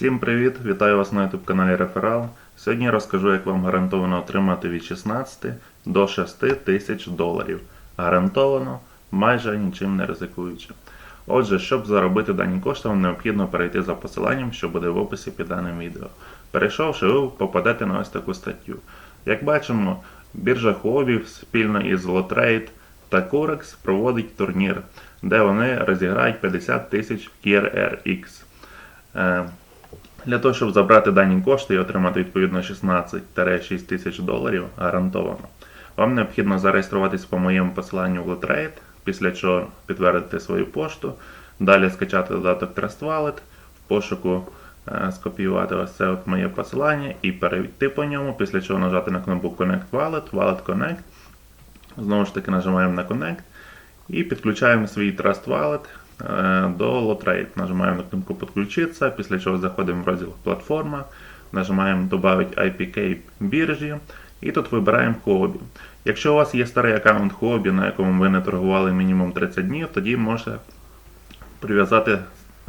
Всім привіт! Вітаю вас на YouTube каналі Реферал. Сьогодні розкажу, як вам гарантовано отримати від 16 до 6 тисяч доларів. Гарантовано, майже нічим не ризикуючи. Отже, щоб заробити дані кошти, вам необхідно перейти за посиланням, що буде в описі під даним відео. Перейшовши, ви попадете на ось таку статтю. Як бачимо, біржа Хобі спільно із Lotrade та Corex проводить турнір, де вони розіграють 50 тисяч KRX. Для того, щоб забрати дані кошти і отримати відповідно 16-6 тисяч доларів гарантовано, вам необхідно зареєструватись по моєму посиланню в Lotrade, після чого підтвердити свою пошту, далі скачати додаток Trust Wallet, в пошуку е, скопіювати ось це от моє посилання і перейти по ньому, після чого нажати на кнопку Connect Wallet, Wallet Connect. Знову ж таки нажимаємо на Connect і підключаємо свій Trust Wallet до Lotrade. Нажимаємо на кнопку Підключитися, після чого заходимо в розділ Платформа, нажимаємо Добавити IPK біржі і тут вибираємо хобі. Якщо у вас є старий аккаунт хобі, на якому ви не торгували мінімум 30 днів, тоді можете прив'язати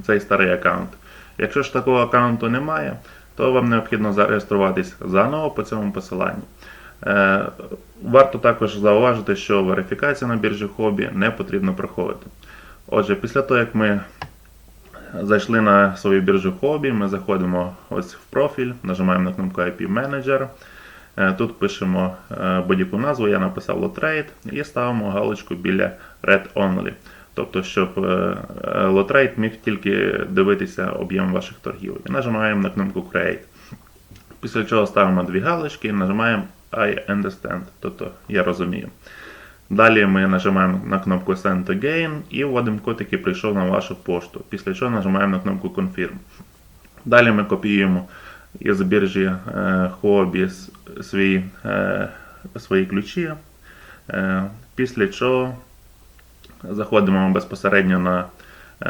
цей старий аккаунт. Якщо ж такого аккаунту немає, то вам необхідно зареєструватись заново по цьому посиланню. Е, Варто також зауважити, що верифікація на біржі хобі не потрібно проходити. Отже, після того, як ми зайшли на свою біржу хобі, ми заходимо ось в профіль, нажимаємо на кнопку IP Manager. Е, Тут пишемо е, будь-яку назву, я написав Lotrade і ставимо галочку біля Red Only. Тобто, щоб е, Lotrade міг тільки дивитися об'єм ваших торгів. І нажимаємо на кнопку Create. Після чого ставимо дві галочки і нажимаємо I understand, тобто я розумію. Далі ми нажимаємо на кнопку Send Again і вводимо код, який прийшов на вашу пошту. Після чого нажимаємо на кнопку Confirm. Далі ми копіюємо із біржі е, Huobi свій, е, свої ключі. Е, після чого заходимо безпосередньо на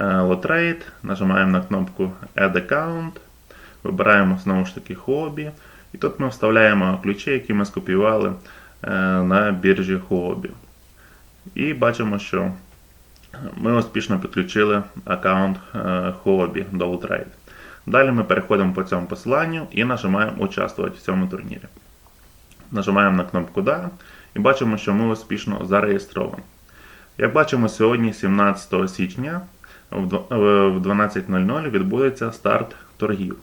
Lotrade, нажимаємо на кнопку Add Account, вибираємо знову ж таки Huobi. І тут ми вставляємо ключі, які ми скопіювали на біржі Huobi. І бачимо, що ми успішно підключили аккаунт е, Huobi до Lotrade. Далі ми переходимо по цьому посиланню і нажимаємо участвувати в цьому турнірі. Нажимаємо на кнопку Да і бачимо, що ми успішно зареєстровані. Як бачимо, сьогодні, 17 січня, в е, в 12.00 відбудеться старт торгів.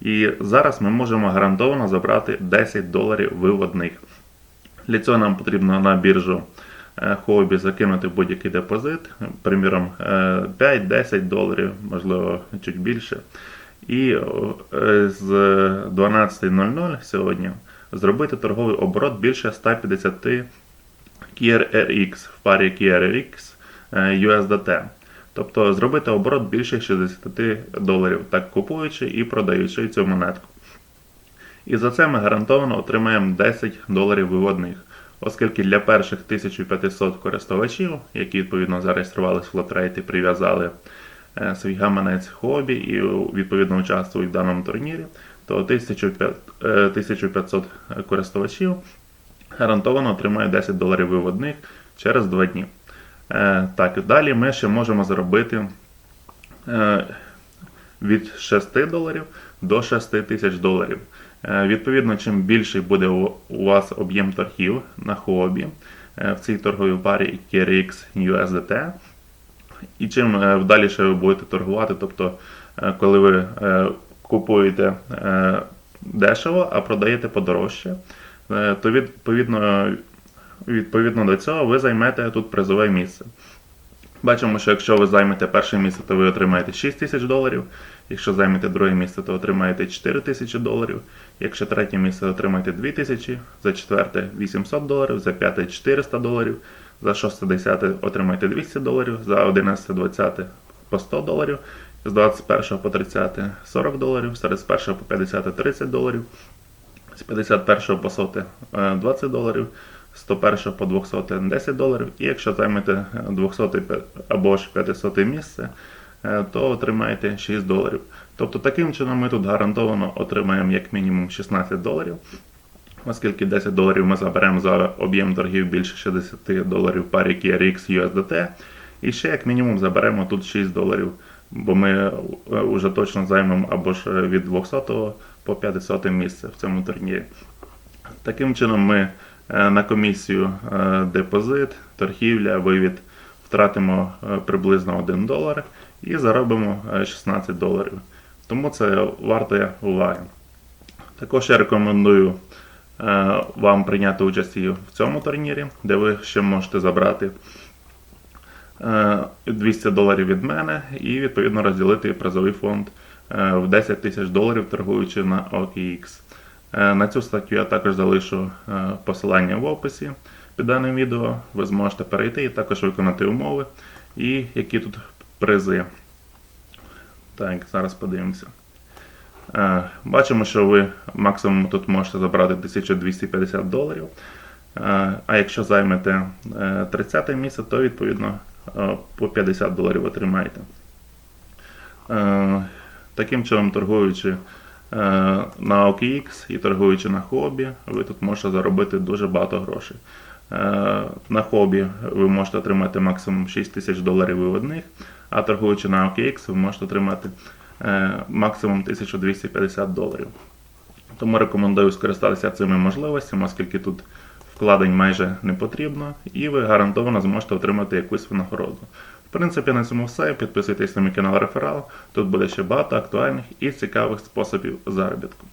І зараз ми можемо гарантовано забрати 10 доларів виводних. Для цього нам потрібно на біржу е, Huobi закинути будь-який депозит, приміром е, 5-10 доларів, можливо, чуть більше. І е, з 12.00 сьогодні зробити торговий оборот більше 150 KRX в парі KRX е, USDT. Тобто зробити оборот більше 60 доларів, так купуючи і продаючи цю монетку. І за це ми гарантовано отримаємо 10 доларів виводних, оскільки для перших 1500 користувачів, які відповідно зареєструвалися в Lotrade і прив'язали е, свій гаманець хобі і відповідно участвують в даному турнірі, то 1500 е, 1500 користувачів гарантовано отримає 10 доларів виводних через 2 дні. Е, Так, далі ми ще можемо заробити від 6 доларів до 6 тисяч доларів. Е, Відповідно, чим більший буде у вас об'єм торгів на хобі е, в цій торговій парі KRX USDT, і чим е, вдаліше ви будете торгувати, тобто, коли ви купуєте дешево, а продаєте подорожче, то відповідно, відповідно до цього ви займете тут призове місце. Бачимо, що якщо ви займете перше місце, то ви отримаєте 6 тисяч доларів. Якщо займете друге місце, то отримаєте 4 тисячі доларів. Якщо третє місце, отримаєте 2 тисячі, за четверте 800 доларів, за п'яте 400 доларів, за шосте 10 отримаєте 200 доларів, за 11 20 по 100 доларів, з 21 по 30 40 доларів, з 31 по 50 30 доларів, з 51 по 100 е, 20 доларів, з 101 по 200 10 доларів. І якщо займете 200 або ж 500 місце, е, то отримаєте 6 доларів. Тобто таким чином ми тут гарантовано отримаємо як мінімум 16 доларів, оскільки 10 доларів ми заберемо за об'єм торгів більше 60 доларів парі KRX USDT. І ще як мінімум заберемо тут 6 доларів бо ми вже точно займемо або ж від 200 по 50 місце в цьому турнірі. Таким чином, ми е, на комісію е, депозит, торгівля, вивід втратимо е, приблизно 1 долар і заробимо е, 16 доларів. Тому це варте уваги. Також я рекомендую е, вам прийняти участь в цьому турнірі, де ви ще можете забрати е, 200 доларів від мене і відповідно розділити призовий фонд е, в 10 тисяч доларів, торгуючи на OKX. Е, На цю статтю я також залишу е, посилання в описі під даним відео. Ви зможете перейти і також виконати умови і які тут призи. Так, зараз подивимося. Е, Бачимо, що ви максимум тут можете забрати 1250 доларів. А якщо займете е, 30 місце, то відповідно по 50 доларів отримаєте. Таким чином, торгуючи на OKX і торгуючи на хобі, ви тут можете заробити дуже багато грошей. Е, На хобі ви можете отримати максимум 6 тисяч доларів виводних, а торгуючи на OKX, ви можете отримати е, максимум 1250 доларів. Тому рекомендую скористатися цими можливостями, оскільки тут вкладень майже не потрібно, і ви гарантовано зможете отримати якусь винагороду. В принципі, на цьому все. Підписуйтесь на мій канал Реферал. Тут буде ще багато актуальних і цікавих способів заробітку.